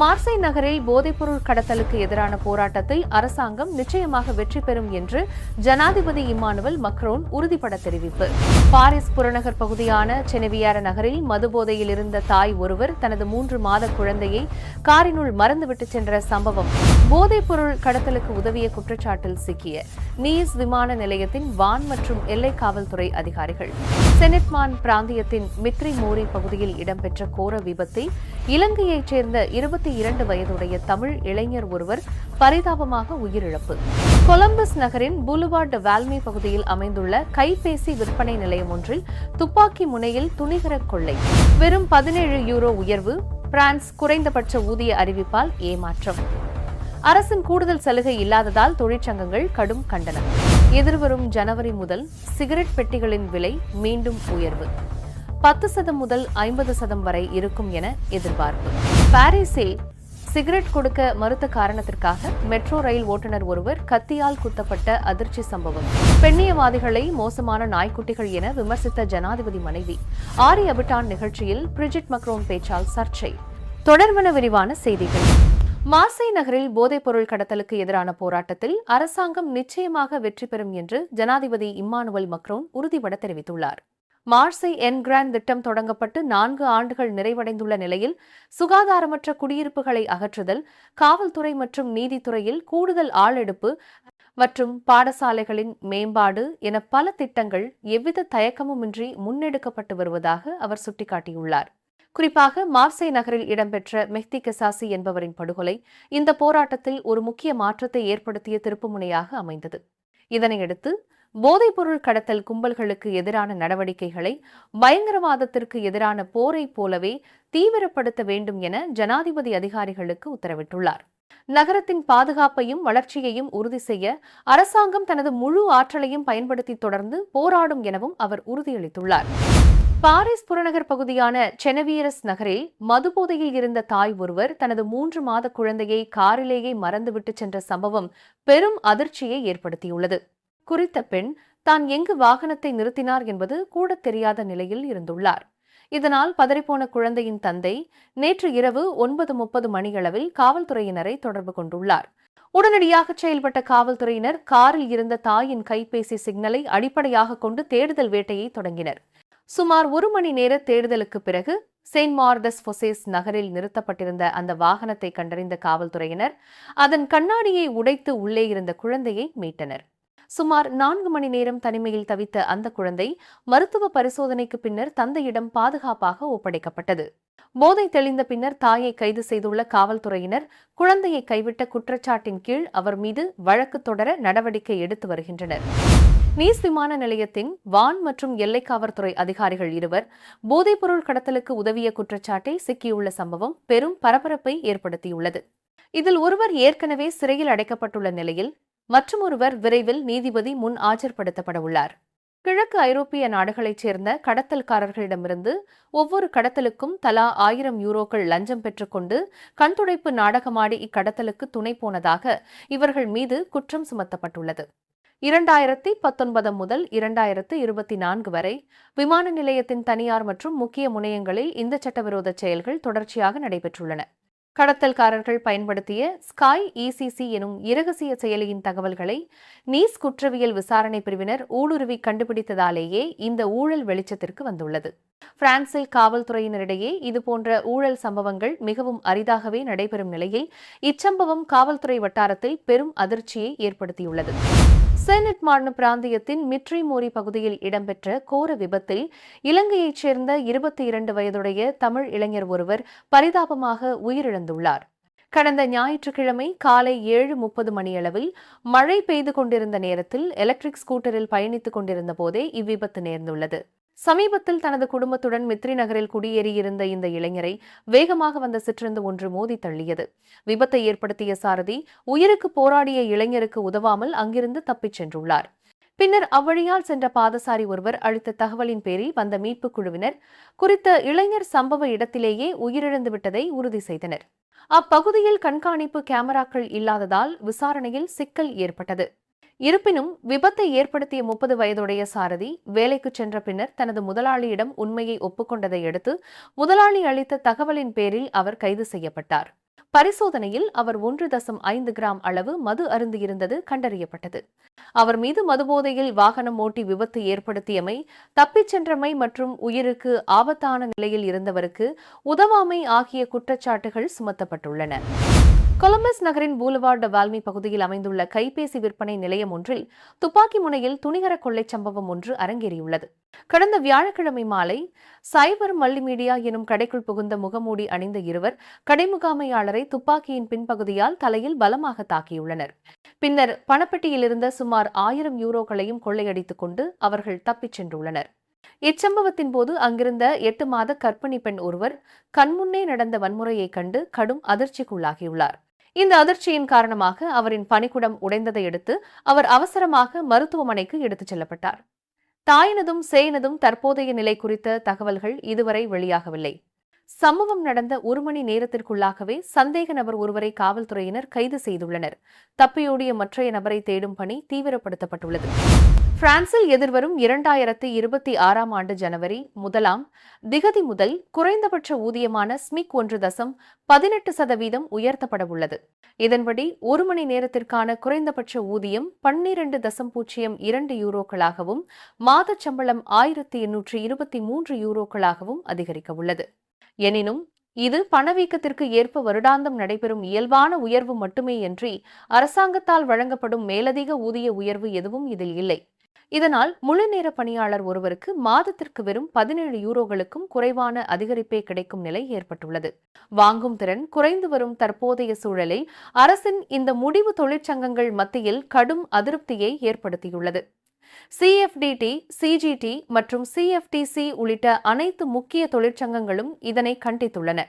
மார்சை நகரில் போதைப்பொருள் கடத்தலுக்கு எதிரான போராட்டத்தில் அரசாங்கம் நிச்சயமாக வெற்றி பெறும் என்று ஜனாதிபதி இம்மானுவல் மக்ரோன் உறுதிபட தெரிவிப்பு. பாரிஸ் புறநகர் பகுதியான செனவியார நகரில் மதுபோதையில் இருந்த தாய் ஒருவர் தனது மூன்று மாத குழந்தையை காரினுள் மறந்துவிட்டு சென்ற சம்பவம் போதைப்பொருள் கடத்தலுக்கு உதவிய குற்றச்சாட்டில் சிக்கிய நீஸ் விமான நிலையத்தின் வான் மற்றும் எல்லை காவல்துறை அதிகாரிகள். செனட்மான் பிராந்தியத்தின் மித்ரி மோரி பகுதியில் இடம்பெற்ற கோர விபத்தில் இலங்கையைச் சேர்ந்த இருபத்தி இரண்டு வயதுடைய தமிழ் இளைஞர் ஒருவர் பரிதாபமாக உயிரிழப்பு. கொலம்பஸ் நகரின் புலுவார்டு வால்மி பகுதியில் அமைந்துள்ள கைபேசி விற்பனை நிலையம் ஒன்றில் துப்பாக்கி முனையில் துணிகர கொள்ளை. வெறும் பதினேழு யூரோ உயர்வு பிரான்ஸ் குறைந்தபட்ச ஊதிய அறிவிப்பால் ஏமாற்றம். அரசின் கூடுதல் சலுகை இல்லாததால் தொழிற்சங்கங்கள் கடும் கண்டனம். எதிர்வரும் ஜனவரி முதல் சிகரெட் பெட்டிகளின் விலை மீண்டும் உயர்வு. பத்து சதம் முதல் ஐம்பது சதம் வரை இருக்கும் என எதிர்பார்ப்பு. பாரிஸில் சிகரெட் கொடுக்க மறுத்த காரணத்திற்காக மெட்ரோ ரயில் ஓட்டுநர் ஒருவர் கத்தியால் குத்தப்பட்ட அதிர்ச்சி சம்பவம். பெண்ணியவாதிகளை மோசமான நாய்க்குட்டிகள் என விமர்சித்த ஜனாதிபதி மனைவி. ஆரி அபிட்டான் நிகழ்ச்சியில் பிரிஜிட் மக்ரோன் பேச்சால் சர்ச்சை. தொடர்வன விரிவான செய்திகள். மார்சை நகரில் போதைப்பொருள் கடத்தலுக்கு எதிரான போராட்டத்தில் அரசாங்கம் நிச்சயமாக வெற்றி பெறும் என்று ஜனாதிபதி இம்மானுவல் மக்ரோன் உறுதிபட தெரிவித்துள்ளார். மார்சை என்கிராண்ட் திட்டம் தொடங்கப்பட்டு நான்கு ஆண்டுகள் நிறைவடைந்துள்ள நிலையில் சுகாதாரமற்ற குடியிருப்புகளை அகற்றுதல் காவல்துறை மற்றும் நீதித்துறையில் கூடுதல் ஆளெடுப்பு மற்றும் பாடசாலைகளின் மேம்பாடு என பல திட்டங்கள் எவ்வித தயக்கமுமின்றி முன்னெடுக்கப்பட்டு வருவதாக அவர் சுட்டிக்காட்டியுள்ளார். குறிப்பாக மார்சே நகரில் இடம்பெற்ற மெஹ்தி கசாசி என்பவரின் படுகொலை இந்த போராட்டத்தில் ஒரு முக்கிய மாற்றத்தை ஏற்படுத்திய திருப்புமுனையாக அமைந்தது. இதனையடுத்து போதைப்பொருள் கடத்தல் கும்பல்களுக்கு எதிரான நடவடிக்கைகளை பயங்கரவாதத்திற்கு எதிரான போரை போலவே தீவிரப்படுத்த வேண்டும் என ஜனாதிபதி அதிகாரிகளுக்கு உத்தரவிட்டுள்ளார். நகரத்தின் பாதுகாப்பையும் வளர்ச்சியையும் உறுதி செய்ய அரசாங்கம் தனது முழு ஆற்றலையும் பயன்படுத்தி தொடர்ந்து போராடும் எனவும் அவர் உறுதியளித்துள்ளார். பாரிஸ் புறநகர் பகுதியான செனவியரஸ் நகரில் மதுபோதையில் இருந்த தாய் ஒருவர் தனது மூன்று மாத குழந்தையை காரிலேயே மறந்துவிட்டு சென்ற சம்பவம் பெரும் அதிர்ச்சியை ஏற்படுத்தியுள்ளது. குறித்த பெண் தான் எங்கு வாகனத்தை நிறுத்தினார் என்பது கூட தெரியாத நிலையில் இருந்துள்ளார். இதனால் பதறிப்போன குழந்தையின் தந்தை நேற்று இரவு ஒன்பது முப்பது மணியளவில் காவல்துறையினரை தொடர்பு கொண்டுள்ளார். உடனடியாக செயல்பட்ட காவல்துறையினர் காரில் இருந்த தாயின் கைபேசி சிக்னலை அடிப்படையாக கொண்டு தேடுதல் வேட்டையை தொடங்கினர். சுமார் ஒரு மணி நேர தேடுதலுக்கு பிறகு செயின்ட் மார்தஸ் ஃபொசேஸ் நகரில் நிறுத்தப்பட்டிருந்த அந்த வாகனத்தை கண்டறிந்த காவல்துறையினர் அதன் கண்ணாடியை உடைத்து உள்ளே இருந்த குழந்தையை மீட்டனர். சுமார் நான்கு மணி நேரம் தனிமையில் தவித்த அந்த குழந்தை மருத்துவ பரிசோதனைக்கு பின்னர் தந்தையிடம் பாதுகாப்பாக ஒப்படைக்கப்பட்டது. போதை தெளிந்த பின்னர் தாயை கைது செய்துள்ள காவல்துறையினர் குழந்தையை கைவிட்ட குற்றச்சாட்டின் கீழ் அவர் மீது வழக்கு தொடர நடவடிக்கை எடுத்து வருகின்றனர். நீஸ் விமான நிலையத்தின் வான் மற்றும் எல்லை அதிகாரிகள் இருவர் போதைப்பொருள் கடத்தலுக்கு உதவிய குற்றச்சாட்டை சிக்கியுள்ள சம்பவம் பெரும் பரபரப்பை ஏற்படுத்தியுள்ளது. இதில் ஒருவர் ஏற்கனவே சிறையில் அடைக்கப்பட்டுள்ள நிலையில் மற்றொருவர் விரைவில் நீதிபதி முன் ஆஜர்படுத்தப்பட உள்ளார். கிழக்கு ஐரோப்பிய நாடுகளைச் சேர்ந்த கடத்தல்காரர்களிடமிருந்து ஒவ்வொரு கடத்தலுக்கும் தலா ஆயிரம் யூரோக்கள் லஞ்சம் பெற்றுக்கொண்டு கண்துடைப்பு நாடகமாடி இக்கடத்தலுக்கு துணை போனதாக இவர்கள் மீது குற்றம் சுமத்தப்பட்டுள்ளது. இரண்டாயிரத்தி பத்தொன்பது முதல் இரண்டாயிரத்து இருபத்தி நான்கு வரை விமான நிலையத்தின் தனியார் மற்றும் முக்கிய முனையங்களில் இந்த சட்டவிரோத செயல்கள் தொடர்ச்சியாக நடைபெற்றுள்ளன. கடத்தல்காரர்கள் பயன்படுத்திய ஸ்காய் இசிசி எனும் இரகசிய செயலியின் தகவல்களை நீஸ் குற்றவியல் விசாரணை பிரிவினர் ஊடுருவி கண்டுபிடித்ததாலேயே இந்த ஊழல் வெளிச்சத்திற்கு வந்துள்ளது. பிரான்சில் காவல்துறையினரிடையே இதுபோன்ற ஊழல் சம்பவங்கள் மிகவும் அரிதாகவே நடைபெறும் நிலையில் இச்சம்பவம் காவல்துறை வட்டாரத்தில் பெரும் அதிர்ச்சியை ஏற்படுத்தியுள்ளது. செனட் மாநில பிராந்தியத்தின் மிட்ரி மோரி பகுதியில் இடம்பெற்ற கோர விபத்தில் இலங்கையைச் சேர்ந்த இருபத்தி இரண்டு வயதுடைய தமிழ் இளைஞர் ஒருவர் பரிதாபமாக உயிரிழந்துள்ளார். கடந்த ஞாயிற்றுக்கிழமை காலை ஏழு முப்பது மணியளவில் மழை பெய்து கொண்டிருந்த நேரத்தில் எலக்ட்ரிக் ஸ்கூட்டரில் பயணித்துக் கொண்டிருந்த போதே இவ்விபத்து நேர்ந்துள்ளது. சமீபத்தில் தனது குடும்பத்துடன் மித்ரி நகரில் குடியேறியிருந்த இந்த இளைஞரை வேகமாக வந்த சிற்றந்து ஒன்று மோதி தள்ளியது. விபத்தை ஏற்படுத்திய சாரதி உயிருக்கு போராடிய இளைஞருக்கு உதவாமல் அங்கிருந்து தப்பிச் சென்றுள்ளார். பின்னர் அவ்வழியால் சென்ற பாதசாரி ஒருவர் அளித்த தகவலின் பேரில் வந்த மீட்புக் குழுவினர் குறித்த இளைஞர் சம்பவ இடத்திலேயே உயிரிழந்து விட்டதை உறுதி செய்தனர். அப்பகுதியில் கண்காணிப்பு கேமராக்கள் இல்லாததால் விசாரணையில் சிக்கல் ஏற்பட்டது. இருப்பினும் விபத்தை ஏற்படுத்திய முப்பது வயதுடைய சாரதி வேலைக்கு சென்ற பின்னர் தனது முதலாளியிடம் உண்மையை ஒப்புக்கொண்டதை அடுத்து முதலாளி அளித்த தகவலின் பேரில் அவர் கைது செய்யப்பட்டார். பரிசோதனையில் அவர் ஒன்று தசம் ஐந்து கிராம் அளவு மது அருந்தியிருந்தது கண்டறியப்பட்டது. அவர் மீது மதுபோதையில் வாகனம் ஓட்டி விபத்து ஏற்படுத்தியமை தப்பிச் சென்றமை மற்றும் உயிருக்கு ஆபத்தான நிலையில் இருந்தவருக்கு உதவாமை ஆகிய குற்றச்சாட்டுகள் சுமத்தப்பட்டுள்ளன. கொலம்பஸ் நகரின் பூலவார்டு வால்மி பகுதியில் அமைந்துள்ள கைபேசி விற்பனை நிலையம் ஒன்றில் துப்பாக்கி முனையில் துணிகர கொள்ளைச் சம்பவம் ஒன்று அரங்கேறியுள்ளது. கடந்த வியாழக்கிழமை மாலை சைபர் மல்டிமீடியா எனும் கடைக்குள் புகுந்த முகமூடி அணிந்த இருவர் கடைமுகாமையாளரை துப்பாக்கியின் பின்பகுதியால் தலையில் பலமாக தாக்கியுள்ளனர். பின்னர் பணப்பெட்டியில் இருந்த சுமார் ஆயிரம் யூரோக்களையும் கொள்ளையடித்துக் கொண்டு அவர்கள் தப்பிச் சென்றுள்ளனர். இச்சம்பவத்தின் போது அங்கிருந்த எட்டு மாத கர்ப்பிணி பெண் ஒருவர் கண்முன்னே நடந்த வன்முறையைக் கண்டு கடும் அதிர்ச்சிக்குள்ளாகியுள்ளார். இந்த அதிர்ச்சியின் காரணமாக அவரின் பணிக்குடம் உடைந்ததை அடுத்து அவர் அவசரமாக மருத்துவமனைக்கு எடுத்துச் செல்லப்பட்டார். தாயினதும் சேயினதும் தற்போதைய நிலை குறித்த தகவல்கள் இதுவரை வெளியாகவில்லை. சம்பவம் நடந்த ஒரு மணி நேரத்திற்குள்ளாகவே சந்தேக நபர் ஒருவரை காவல்துறையினர் கைது செய்துள்ளனர். தப்பியோடிய மற்றைய நபரை தேடும் பணி தீவிரப்படுத்தப்பட்டுள்ளது. பிரான்சில் எதிர்வரும் இரண்டாயிரத்தி இருபத்தி ஆறாம் ஆண்டு ஜனவரி முதலாம் திகதி முதல் குறைந்தபட்ச ஊதியமான ஸ்மிக் ஒன்று தசம் பதினெட்டு சதவீதம் உயர்த்தப்பட உள்ளது இதன்படி ஒரு மணி நேரத்திற்கான குறைந்தபட்ச ஊதியம் பன்னிரண்டு தசம் பூஜ்ஜியம் இரண்டு யூரோக்களாகவும் மாதச் சம்பளம் ஆயிரத்தி எண்ணூற்று இருபத்தி மூன்று யூரோக்களாகவும் அதிகரிக்க உள்ளது எனினும் இது பணவீக்கத்திற்கு ஏற்ப வருடாந்தம் நடைபெறும் இயல்பான உயர்வு மட்டுமேயன்றி அரசாங்கத்தால் வழங்கப்படும் மேலதிக ஊதிய உயர்வு எதுவும் இதில் இல்லை. இதனால் முழு நேர பணியாளர் ஒருவருக்கு மாதத்திற்கு வெறும் பதினேழு யூரோகளுக்கும் குறைவான அதிகரிப்பே கிடைக்கும் நிலை ஏற்பட்டுள்ளது. வாங்கும் திறன் குறைந்து வரும் தற்போதைய சூழலில் அரசின் இந்த முடிவு தொழிற்சங்கங்கள் மத்தியில் கடும் அதிருப்தியை ஏற்படுத்தியுள்ளது. சிஎஃப்டிடி சிஜிடி மற்றும் சிஎஃப்டிசி உள்ளிட்ட அனைத்து முக்கிய தொழிற்சங்கங்களும் இதனை கண்டித்துள்ளன.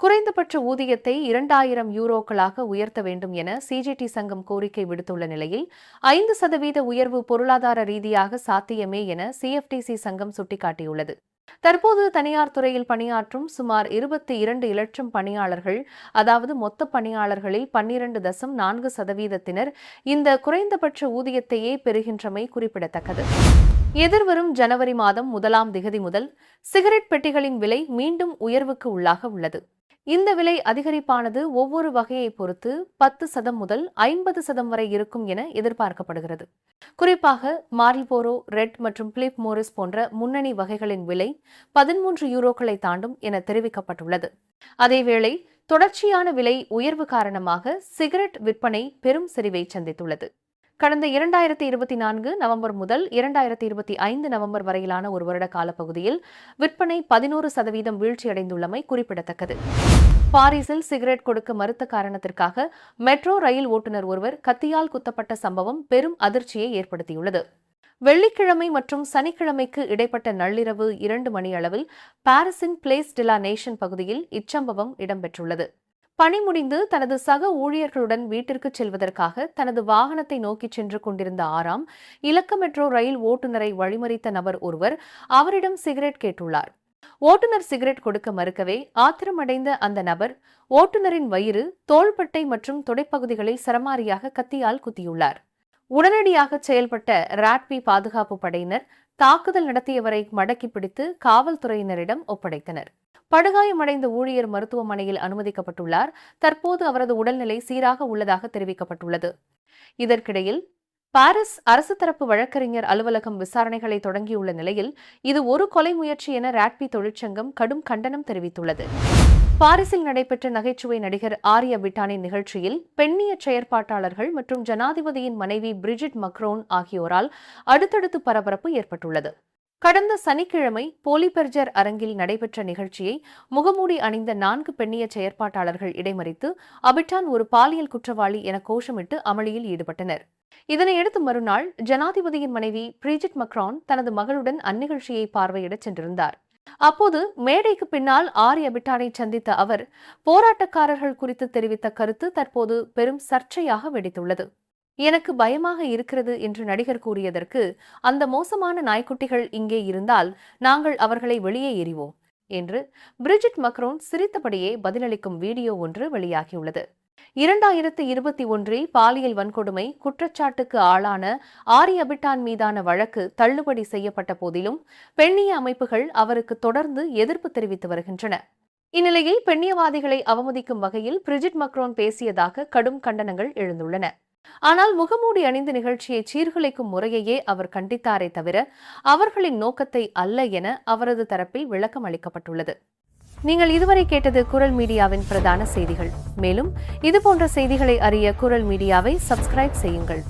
குறைந்தபட்ச ஊதியத்தை இரண்டாயிரம் யூரோக்களாக உயர்த்த வேண்டும் என சிஜிடி சங்கம் கோரிக்கை விடுத்துள்ள நிலையில் ஐந்து சதவீத உயர்வு பொருளாதார ரீதியாக சாத்தியமே என சிஎஃப்டிசி சங்கம் சுட்டிக்காட்டியுள்ளது. தற்போது தனியார் துறையில் பணியாற்றும் சுமார் இருபத்தி இரண்டு இலட்சம் பணியாளர்கள் அதாவது மொத்த பணியாளர்களில் பன்னிரண்டு தசம் நான்கு சதவீதத்தினர் இந்த குறைந்தபட்ச ஊதியத்தையே பெறுகின்றமை குறிப்பிடத்தக்கது. எதிர்வரும் ஜனவரி மாதம் முதலாம் திகதி முதல் சிகரெட் பெட்டிகளின் விலை மீண்டும் உயர்வுக்கு உள்ளாக உள்ளது. இந்த விலை அதிகரிப்பானது ஒவ்வொரு வகையை பொறுத்து பத்து சதம் முதல் ஐம்பது சதம் வரை இருக்கும் என எதிர்பார்க்கப்படுகிறது. குறிப்பாக மார்ல்போரோ ரெட் மற்றும் பிலிப் மோரிஸ் போன்ற முன்னணி வகைகளின் விலை பதிமூன்று யூரோக்களை தாண்டும் என தெரிவிக்கப்பட்டுள்ளது. அதேவேளை தொடர்ச்சியான விலை உயர்வு காரணமாக சிகரெட் விற்பனை பெரும் சரிவை சந்தித்துள்ளது. கடந்த இரண்டாயிரத்தி இருபத்தி நான்கு நவம்பர் முதல் இரண்டாயிரத்தி இருபத்தி ஐந்து நவம்பர் வரையிலான ஒரு வருட காலப்பகுதியில் விற்பனை பதினோரு சதவீதம் வீழ்ச்சியடைந்துள்ளமை குறிப்பிடத்தக்கது. பாரிஸில் சிகரெட் கொடுக்க மறுத்த காரணத்திற்காக மெட்ரோ ரயில் ஓட்டுநர் ஒருவர் கத்தியால் குத்தப்பட்ட சம்பவம் பெரும் அதிர்ச்சியை ஏற்படுத்தியுள்ளது. வெள்ளிக்கிழமை மற்றும் சனிக்கிழமைக்கு இடைப்பட்ட நள்ளிரவு இரண்டு மணி அளவில் பாரிஸின் பிளேஸ் டிலா நேஷன் பகுதியில் இச்சம்பவம் இடம்பெற்றுள்ளது. பணி முடிந்து தனது சக ஊழியர்களுடன் வீட்டிற்கு செல்வதற்காக தனது வாகனத்தை நோக்கிச் சென்று கொண்டிருந்த ஆறாம் இலக்க மெட்ரோ ரயில் ஓட்டுநரை வழிமறித்த நபர் ஒருவர் அவரிடம் சிகரெட் கேட்டுள்ளார். ஓட்டுநர் சிகரெட் கொடுக்க மறுக்கவே ஆத்திரமடைந்த அந்த நபர் ஓட்டுநரின் வயிறு தோள்பட்டை மற்றும் தொடைப்பகுதிகளை சரமாரியாக கத்தியால் குத்தியுள்ளார். உடனடியாக செயல்பட்ட ராட்பி பாதுகாப்பு படையினர் தாக்குதல் நடத்தியவரை மடக்கி பிடித்து காவல்துறையினரிடம் ஒப்படைத்தனர். படுகாயமடைந்த ஊழியர் மருத்துவமனையில் அனுமதிக்கப்பட்டுள்ளார். தற்போது அவரது உடல்நிலை சீராக உள்ளதாக தெரிவிக்கப்பட்டுள்ளது. இதற்கிடையில் பாரிஸ் அரசு தரப்பு வழக்கறிஞர் அலுவலகம் விசாரணைகளை தொடங்கியுள்ள நிலையில் இது ஒரு கொலை முயற்சி என ராட்பி தொழிற்சங்கம் கடும் கண்டனம் தெரிவித்துள்ளது. பாரிஸில் நடைபெற்ற நகைச்சுவை நடிகர் ஆர்யா விட்டானின் நிகழ்ச்சியில் பெண்ணிய செயற்பாட்டாளர்கள் மற்றும் ஜனாதிபதியின் மனைவி பிரிஜிட் மக்ரோன் ஆகியோரால் அடுத்தடுத்து பரபரப்பு ஏற்பட்டுள்ளது. கடந்த சனிக்கிழமை போலிபெர்ஜர் அரங்கில் நடைபெற்ற நிகழ்ச்சியை முகமூடி அணிந்த நான்கு பெண்ணிய செயற்பாட்டாளர்கள் இடைமறித்து அபிட்டான் ஒரு பாலியல் குற்றவாளி என கோஷமிட்டு அமளியில் ஈடுபட்டனர். இதனையடுத்து மறுநாள் ஜனாதிபதியின் மனைவி பிரிஜிட் மக்ரான் தனது மகளுடன் அந்நிகழ்ச்சியை பார்வையிடச் சென்றிருந்தார். அப்போது மேடைக்கு பின்னால் ஆரி அபிட்டானை சந்தித்த அவர் போராட்டக்காரர்கள் குறித்து தெரிவித்த கருத்து தற்போது பெரும் சர்ச்சையாக வெடித்துள்ளது. எனக்கு பயமாக இருக்கிறது என்று நடிகர் கூறியதற்கு அந்த மோசமான நாய்க்குட்டிகள் இங்கே இருந்தால் நாங்கள் அவர்களை வெளியே எறிவோம் என்று பிரிஜிட் மக்ரோன் சிரித்தபடியே பதிலளிக்கும் வீடியோ ஒன்று வெளியாகியுள்ளது. இரண்டாயிரத்து இருபத்தி ஒன்றில் பாலியல் வன்கொடுமை குற்றச்சாட்டுக்கு ஆளான ஆரி அபிட்டான் மீதான வழக்கு தள்ளுபடி செய்யப்பட்ட போதிலும் பெண்ணிய அமைப்புகள் அவருக்கு தொடர்ந்து எதிர்ப்பு தெரிவித்து வருகின்றன. இந்நிலையில் பெண்ணியவாதிகளை அவமதிக்கும் வகையில் பிரிஜிட் மக்ரோன் பேசியதாக கடும் கண்டனங்கள் எழுந்துள்ளன. ஆனால் முகமூடி அணிந்த நிகழ்ச்சியை சீர்குலைக்கும் முறையையே அவர் கண்டித்தாரே தவிர அவர்களின் நோக்கத்தை அல்ல என அவரது தரப்பில் விளக்கம் அளிக்கப்பட்டுள்ளது. நீங்கள் இதுவரை கேட்டது குரல் மீடியாவின் பிரதான செய்திகள். மேலும் இதுபோன்ற செய்திகளை அறிய குரல் மீடியாவை சப்ஸ்கிரைப் செய்யுங்கள்.